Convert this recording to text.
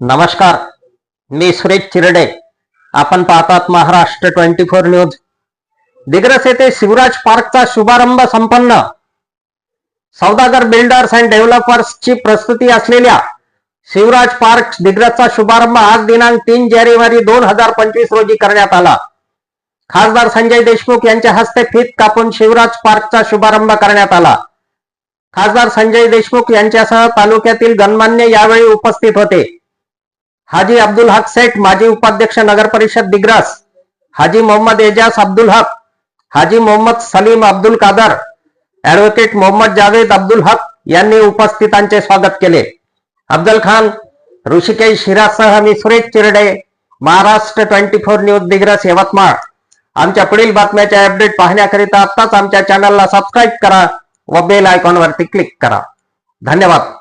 नमस्कार मी सुरेश चिरडे. आपण पाहतात Maharashtra twenty four news. Digras येथे शिवराज पार्कचा शुभारंभ संपन्न. सौदागर बिल्डर्स अँड डेव्हलपर्सची प्रस्तुती असलेल्या शिवराज पार्क दिग्रसचा शुभारंभ आज दिनांक तीन जानेवारी दोन हजार पंचवीस रोजी करण्यात आला. खासदार संजय देशमुख यांच्या हस्ते फीत कापून शिवराज पार्कचा शुभारंभ करण्यात आला. खासदार संजय देशमुख यांच्यासह तालुक्यातील गणमान्य यावेळी उपस्थित होते. हाजी अब्दुल हक सेठ माजी उपाध्यक्ष नगर परिषद दिग्रस हाजी मोहम्मद एजाज अब्दुल हक हाजी मोहम्मद सलीम अब्दुल कादर ऍडव्होकेट मोहम्मद जावेद अब्दुल हक यांनी उपस्थितांचे स्वागत केले. अब्दल खान ऋषिकेश हिरासह मी Suresh Chirde Maharashtra twenty four news Digras Yavatmal. आमच्या पुढील बातम्याच्या अपडेट पाहण्याकरिता आत्ताच आमच्या चॅनलला सबस्क्राईब करा व बेल आयकॉनवरती क्लिक करा. धन्यवाद.